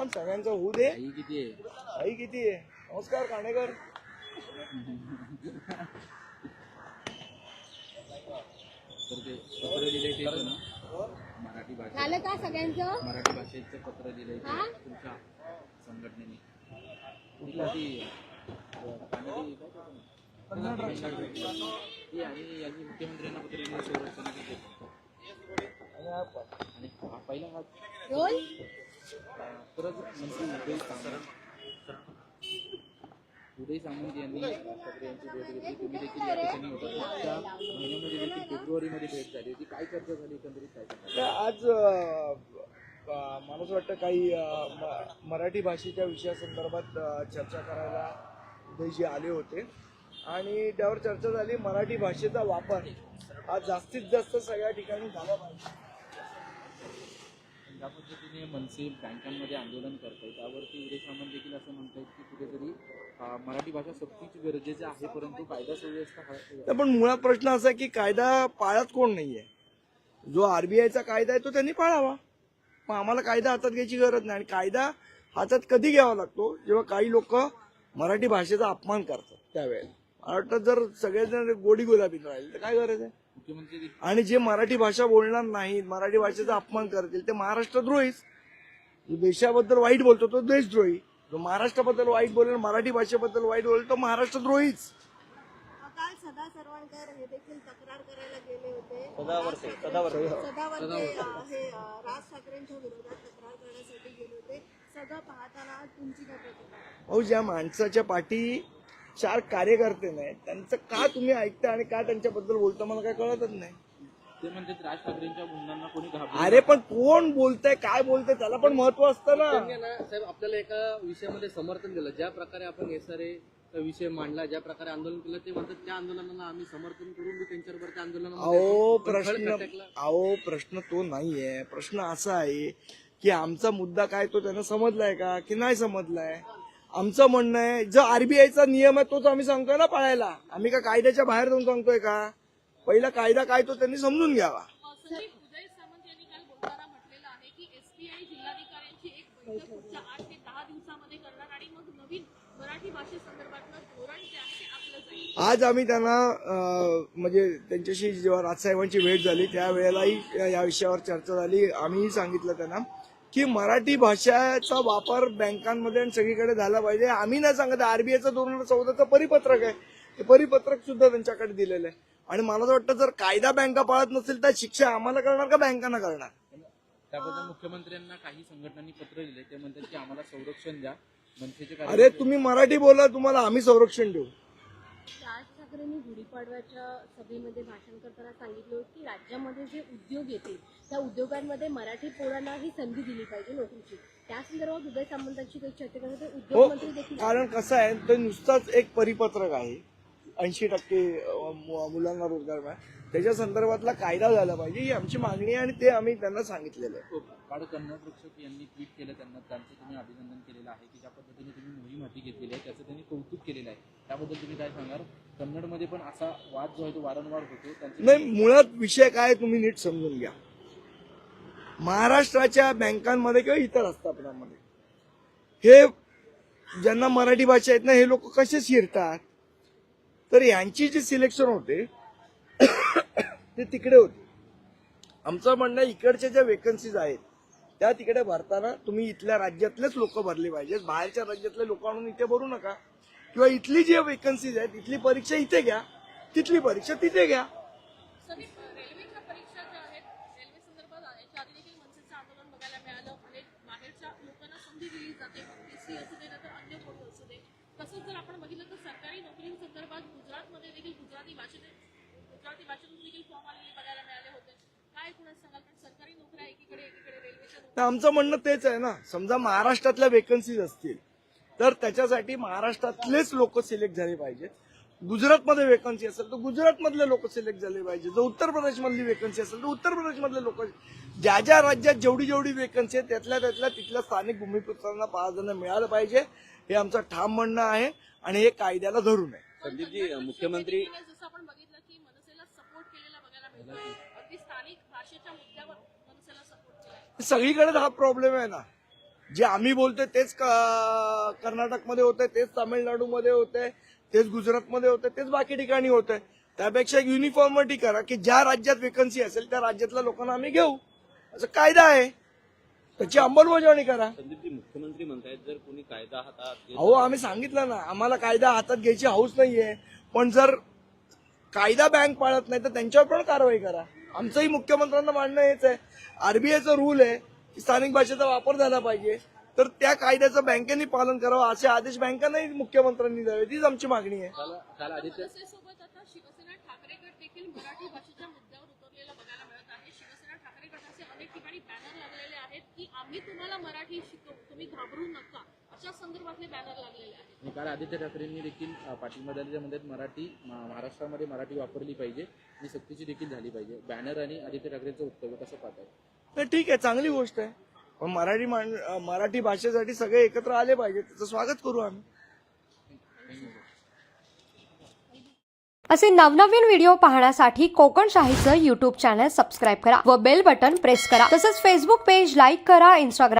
थांब सगळ्यांचं होऊ दे. आई किती आहे? आई किती आहे? नमस्कार काणेकर. तर ते पत्र लिहिलंय ते पण मराठी भाषा झालं का सगळ्यांचं? मराठी भाषेचं पत्र लिहिलंय ते हा? तुमच्या संघटनेने. कुठला ती? अं, कानडी काय ते पण? ती आणि यांनी मुख्यमंत्र्यांना पत्र लिहिलं संरक्षणाचे आणि हा पहिला हा रोल उदय सामंत यांनी ठाकरे यांची भेट घेतली. तुम्ही देखील या ठिकाणी होता. मागच्या महिन्यामध्ये देखील फेब्रुवारीमध्ये भेट झाली होती. काय चर्चा झाली एकंदरीत? काय तर आज मला असं वाटतं काही मराठी भाषेच्या विषयासंदर्भात चर्चा करायला उदयजी आले होते. आणि त्यावर चर्चा झाली. मराठी भाषेचा वापर हा जास्तीत जास्त सगळ्या ठिकाणी झाला पाहिजे. ज्या पद्धतीने मनसे बँकांमध्ये आंदोलन करत आहे त्यावरती उदय सामंत देखील असं म्हणतायत की कुठेतरी मराठी भाषा सक्तीची गरजेची आहे परंतु कायदा सुव्यवस्था पण मुळात प्रश्न असा आहे की कायदा पाळत कोण नाहीये? जो आरबीआयचा कायदा आहे तो त्यांनी पाळावा. मग आम्हाला कायदा हातात घ्यायची गरज नाही आणि कायदा हातात कधी घ्यावा लागतो? जेव्हा काही लोक मराठी भाषेचा अपमान करतात त्यावेळेला. मला वाटतं जर सगळेजण गोडी गुलाबी राहील तर काय गरज आहे? आणि जे मराठी भाषा बोलणार नाहीत मराठी भाषेचा अपमान करतील ते महाराष्ट्रद्रोहीच. जो देशाबद्दल वाईट बोलतो तो देशद्रोही. जो महाराष्ट्राबद्दल वाईट बोलेल मराठी भाषेबद्दल वाईट बोलेल तो महाराष्ट्रद्रोहीच. काल सदा सरवणकर हे देखील तक्रार करायला गेले होते. सदावर्ते अं, हे अं, राज ठाकरेंच्या विरोधात तक्रार करण्यासाठी गेले होते. सगळं पाहताना तुमची काय प्रतिक्रिया? अहो ज्या माणसाच्या पाठी चार कार्यकर्ते नाही त्यांचं का तुम्ही ऐकता आणि का त्यांच्याबद्दल बोलता? मला काय कळतच नाही. ते म्हणतात राज ठाकरेंच्या गुंडांना कोणी घाबरलं अरे पण कोण बोलतंय काय बोलतंय त्याला पण महत्त्व असतं ना. त्यांनी ना साहेब आपल्याला एका विषयामध्ये समर्थन दिलं. ज्या प्रकारे आपण एसआरए विषय मांडला ज्या प्रकारे आंदोलन केलं ते म्हणतात त्या आंदोलनाला आम्ही समर्थन करून मी त्यांच्याबरोबर त्या अहो प्रश्न. अहो प्रश्न तो नाहीये. प्रश्न असा आहे की आमचा मुद्दा काय तो त्यांना समजलाय का की नाही समजलाय? आमचं म्हणणं आहे जो आरबीआयचा नियम आहे तोच आम्ही सांगतोय ना पाळायला. आम्ही का कायद्याच्या बाहेर जाऊन सांगतोय का? पहिला कायदा काय तो त्यांनी समजून घ्यावा. आज आम्ही त्यांना म्हणजे त्यांच्याशी जेव्हा राजसाहेबांची भेट झाली त्यावेळेलाही या- या विषयावर चर्चा झाली. आम्हीही सांगितलं त्यांना. की मराठी भाषेचा वापर बँकांमध्ये आणि सगळीकडे झाला पाहिजे. आम्ही नाही सांगत आरबीआयचं दोन हजार चौदाचं परिपत्रक आहे. ते परिपत्रक सुद्धा त्यांच्याकडे दिलेलं आहे. आणि मला असं वाटतं जर कायदा बँका पाळत नसेल तर शिक्षा आम्हाला करणार का बँकांना करणार? त्याबद्दल मुख्यमंत्र्यांना काही संघटनांनी पत्र लिहिले ते म्हणतात की आम्हाला संरक्षण द्या. अरे तुम्ही मराठी बोला तुम्हाला आम्ही संरक्षण देऊ. ठाकरेंनी गुढीपाडव्याच्या सभेमध्ये भाषण करताना सांगितलं होतं की राज्यामध्ये जे उद्योग येतील त्या उद्योगांमध्ये मराठी पोरांना ही संधी दिली पाहिजे नोकरीची. त्या संदर्भात उदय सामंतांची काही चर्चा करत होते हो उद्योग मंत्री देखील कारण कसं आहे ते नुसताच एक परिपत्रक आहे. ऐंशी टक्के मुलांना रोजगार मिळाला. त्याच्या संदर्भातला कायदा झाला पाहिजे ही आमची मागणी आहे आणि ते आम्ही त्यांना सांगितलेलं आहे. काळ कन्नड रक्षक यांनी ट्विट केलं त्यांना त्यांचं तुम्ही अभिनंदन केलेलं आहे की ज्या पद्धतीने तुम्ही मोहीम हाती घेतलेली आहे त्याचं त्यांनी कौतुक केलेलं आहे. त्याबद्दल तुम्ही काय सांगाल कन्नडमध्ये पण असा वाद जो आहे तो वारंवार होतो नाही मुळात विषय काय तुम्ही नीट समजून घ्या. महाराष्ट्राच्या बँकांमध्ये किंवा इतर आस्थापनांमध्ये हे ज्यांना मराठी भाषा येत नाही हे लोक कसे शिरतात? तर यांची जी सिलेक्शन होते ते तिकडे होते. आमचं म्हणणं इकडच्या ज्या वेकन्सीज आहेत त्या तिकडे भरताना तुम्ही इथल्या राज्यातलेच लोक भरले पाहिजेत. बाहेरच्या राज्यातले लोक आणून इथे भरू नका. किंवा इथली जी वेकन्सीज आहेत इथली परीक्षा इथे घ्या. तिथली परीक्षा तिथे घ्या. संदीप रेल्वेच्या परीक्षा ज्या आहेत रेल्वे संदर्भात याच्या आधी देखील मनसेचं आंदोलन बघायला मिळालं. अनेक बाहेरच्या लोकांना संधी दिली जाते. टीसी असू दे तर अन्य कोणी असू दे. तसंच जर आपण बघितलं तर सरकारी नोकरींसंदर्भात गुजरातमध्ये देखील गुजराती भाषेत गुजराती भाषेतून देखील फॉर्म आलेले बघायला मिळाले होते. काय एकूणच सांगाल? कारण सरकारी नोकऱ्या एकीकडे एकीकडे रेल्वेच्या तर आमचं म्हणणं तेच आहे ना. समजा महाराष्ट्रातल्या वेकन्सीज असतील तर त्याच्यासाठी महाराष्ट्रातलेच लोक सिलेक्ट झाले पाहिजेत. गुजरातमध्ये वेकन्सी असेल तर गुजरातमधले लोक सिलेक्ट झाले पाहिजे. जर उत्तर प्रदेशमधली वेकन्सी असेल तर उत्तर प्रदेशमधले लोक ज्या ज्या राज्यात जेवढी जेवढी वेकन्सी आहे त्यातल्या त्यातल्या तिथल्या स्थानिक भूमिपुत्रांना पाच जण मिळालं पाहिजे. हे आमचं ठाम म्हणणं आहे आणि हे कायद्याला धरून आहे. संदीपजी मुख्यमंत्री जसं आपण बघितलं की मनसेला सपोर्ट केलेला बघायला मिळतो अगदी स्थानिक भाषेच्या मुद्द्यावर मनसेला सपोर्ट केला सगळीकडे हा प्रॉब्लेम आहे ना. जे आम्ही बोलतोय तेच कर्नाटकमध्ये होतंय तेच तामिळनाडूमध्ये होतंय तेच गुजरातमध्ये होतंय तेच बाकी ठिकाणी होतंय. त्यापेक्षा एक युनिफॉर्मिटी करा की ज्या राज्यात वेकन्सी असेल त्या राज्यातल्या लोकांना आम्ही घेऊ. असं कायदा आहे. त्याची अंमलबजावणी करा. मुख्यमंत्री म्हणतायत जर कोणी कायदा हातात अहो आम्ही सांगितलं ना आम्हाला कायदा हातात घ्यायची हौस नाहीये. पण जर कायदा बँक पाळत नाही तर त्यांच्यावर पण कारवाई करा. आमचंही मुख्यमंत्र्यांना मांडणं हेच आहे. आरबीआयचा रूल आहे की स्थानिक भाषेचा वापर झाला पाहिजे. तर त्या कायद्याचं बँकेने पालन करावं असे आदेश बँकांनाही मुख्यमंत्र्यांनी द्यावे. तीच आमची मागणी आहे. काल काल आदित्य मनसेसोबत आता शिवसेना ठाकरे गट देखील मराठी भाषेच्या मुद्द्यावर उतरलेला बघायला मिळत आहे. शिवसेना ठाकरे गटाचे अनेक ठिकाणी बॅनर लागलेले आहेत की आम्ही तुम्हाला मराठी शिकवू. तुम्ही घाबरू नका. संदर्भातले बॅनर लागलेले आहेत आणि काल आदित्य ठाकरेंनी देखील पाठिंबा मध्ये मराठी महाराष्ट्रामध्ये मराठी वापरली पाहिजे आणि सक्तीची देखील झाली पाहिजे. बॅनर आणि आदित्य ठाकरेंचं वक्तव्य कसं पाहताय? तर ठीक आहे चांगली गोष्ट आहे. पण मराठी मराठी भाषेसाठी सगळे एकत्र आले पाहिजे त्याचं स्वागत करू आम्ही. असे नवनवीन व्हिडिओ पाहण्यासाठी कोकण शाहीचं युट्यूब चॅनल सबस्क्राईब करा व बेल बटन प्रेस करा. तसंच फेसबुक पेज लाईक करा इंस्टाग्राम